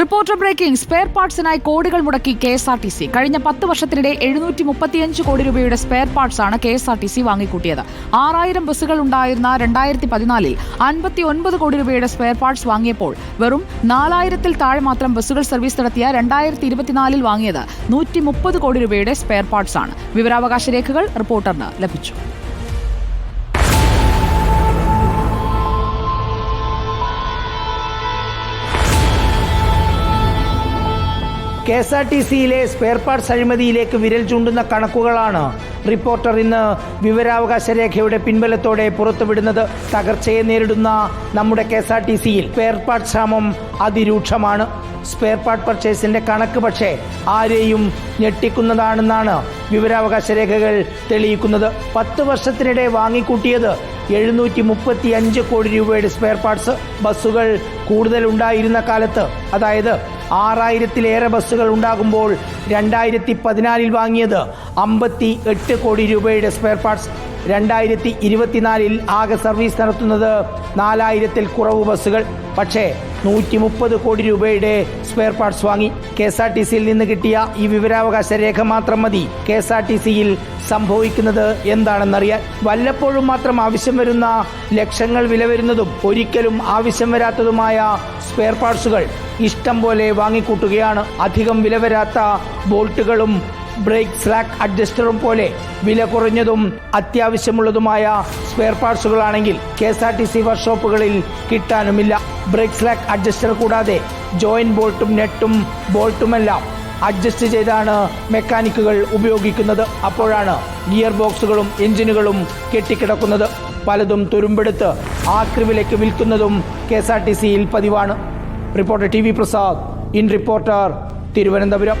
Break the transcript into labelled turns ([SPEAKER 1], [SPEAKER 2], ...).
[SPEAKER 1] Reporter breaking. Spare പാർട്സിനായി കോടികൾ മുടക്കി K S R T C. കഴിഞ്ഞ പത്ത് വർഷത്തിനിടെ എഴുന്നൂറ്റി മുപ്പത്തിയഞ്ച് കോടി രൂപയുടെ spare പാർട്സാണ് K S R T C വാങ്ങിക്കൂട്ടിയത്. ആറായിരം ബസ്സുകൾ ഉണ്ടായിരുന്ന രണ്ടായിരത്തി പതിനാലിൽ അൻപത്തി ഒൻപത് കോടി രൂപയുടെ സ്പെയർ പാർട്സ് വാങ്ങിയപ്പോൾ വെറും നാലായിരത്തിൽ താഴെ മാത്രം ബസ്സുകൾ സർവീസ് നടത്തിയ രണ്ടായിരത്തി ഇരുപത്തിനാലിൽ വാങ്ങിയത് നൂറ്റി മുപ്പത് കോടി രൂപയുടെ സ്പെയർ പാർട്സ് ആണ് വിവരാവകാശ രേഖകൾ റിപ്പോർട്ടറിന് ലഭിച്ചു.
[SPEAKER 2] കെ എസ് ആർ ടി സിയിലെ സ്പെയർ പാർട്സ് അഴിമതിയിലേക്ക് വിരൽ ചൂണ്ടുന്ന കണക്കുകളാണ് റിപ്പോർട്ടർ ഇന്ന് വിവരാവകാശ രേഖയുടെ പിൻബലത്തോടെ പുറത്തുവിടുന്നത്. തകർച്ചയെ നേരിടുന്ന നമ്മുടെ കെ എസ് ആർ ടി സിയിൽ സ്പെയർ പാർട്സ് ക്ഷാമം അതിരൂക്ഷമാണ്. സ്പെയർ പാർട്ട് പർച്ചേസിന്റെ കണക്ക് പക്ഷേ ആരെയും ഞെട്ടിക്കുന്നതാണെന്നാണ് വിവരാവകാശ രേഖകൾ തെളിയിക്കുന്നത്. പത്ത് വർഷത്തിനിടെ വാങ്ങിക്കൂട്ടിയത് എഴുന്നൂറ്റി മുപ്പത്തി അഞ്ച് കോടി രൂപയുടെ സ്പെയർ പാർട്സ് ബസ്സുകൾ കൂടുതൽ ഉണ്ടായിരുന്ന കാലത്ത് അതായത് ആറായിരത്തിലേറെ ബസ്സുകൾ ഉണ്ടാകുമ്പോൾ രണ്ടായിരത്തി പതിനാലിൽ വാങ്ങിയത് അമ്പത്തി എട്ട് കോടി രൂപയുടെ സ്പെയർ പാർട്സ് രണ്ടായിരത്തി ഇരുപത്തിനാലിൽ ആകെ സർവീസ് നടത്തുന്നത് നാലായിരത്തിൽ കുറവ് ബസ്സുകൾ. പക്ഷേ നൂറ്റി മുപ്പത് കോടി രൂപയുടെ സ്പെയർ പാർട്സ് വാങ്ങി. കെ എസ് ആർ ടി സിയിൽ നിന്ന് കിട്ടിയ ഈ വിവരാവകാശ രേഖ മാത്രം മതി. കെ എസ് ആർ ടി സിയിൽ സംഭവിക്കുന്നത് എന്താണെന്നറിയാൻ. വല്ലപ്പോഴും മാത്രം ആവശ്യം വരുന്ന ലക്ഷങ്ങൾ വില വരുന്നതും ഒരിക്കലും ആവശ്യം വരാത്തതുമായ സ്പെയർ പാർട്സുകൾ ഇഷ്ടം പോലെ വാങ്ങിക്കൂട്ടുകയാണ്. അധികം വില വരാത്ത ബോൾട്ടുകളും ബ്രേക്ക് സ്ലാക്ക് അഡ്ജസ്റ്ററും പോലെ വില കുറഞ്ഞതും അത്യാവശ്യമുള്ളതുമായ spare പാർട്സുകളാണെങ്കിൽ K S R T C വർക്ക്ഷോപ്പുകളിൽ കിട്ടാനുമില്ല. ബ്രേക്ക് സ്ലാക്ക് അഡ്ജസ്റ്റർ കൂടാതെ ജോയിന്റ് ബോൾട്ടും നെട്ടും ബോൾട്ടുമെല്ലാം അഡ്ജസ്റ്റ് ചെയ്താണ് മെക്കാനിക്കുകൾ ഉപയോഗിക്കുന്നത്. അപ്പോഴാണ് ഗിയർ ബോക്സുകളും എഞ്ചിനുകളും കെട്ടിക്കിടക്കുന്നത്. പലതും തുരുമ്പെടുത്ത് ആക്രിവിലേക്ക് വിൽക്കുന്നതും കെ എസ് ആർ ടി സിയിൽ പതിവാണ്. Reporter T V Prasad in reporter Thiruvananthapuram.